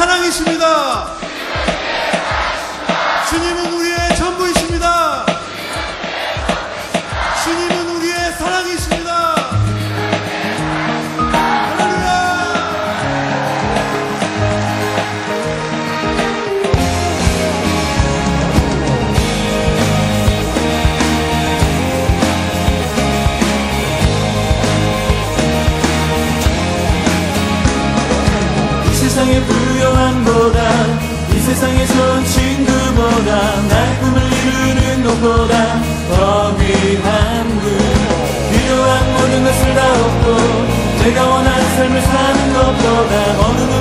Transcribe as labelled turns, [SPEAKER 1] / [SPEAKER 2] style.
[SPEAKER 1] 사랑이십니다. 주님은 우리의 전부이십니다. 주님은 우리의 사랑이십니다.
[SPEAKER 2] 이 세상의 부요함보다. 이 세상의 좋은 친구보다. 날 꿈을 이루는 것보다. 더 귀한 분. 필요한 모든 것을 다 얻고 내가 원하는 삶을 사는 것보다 어느 누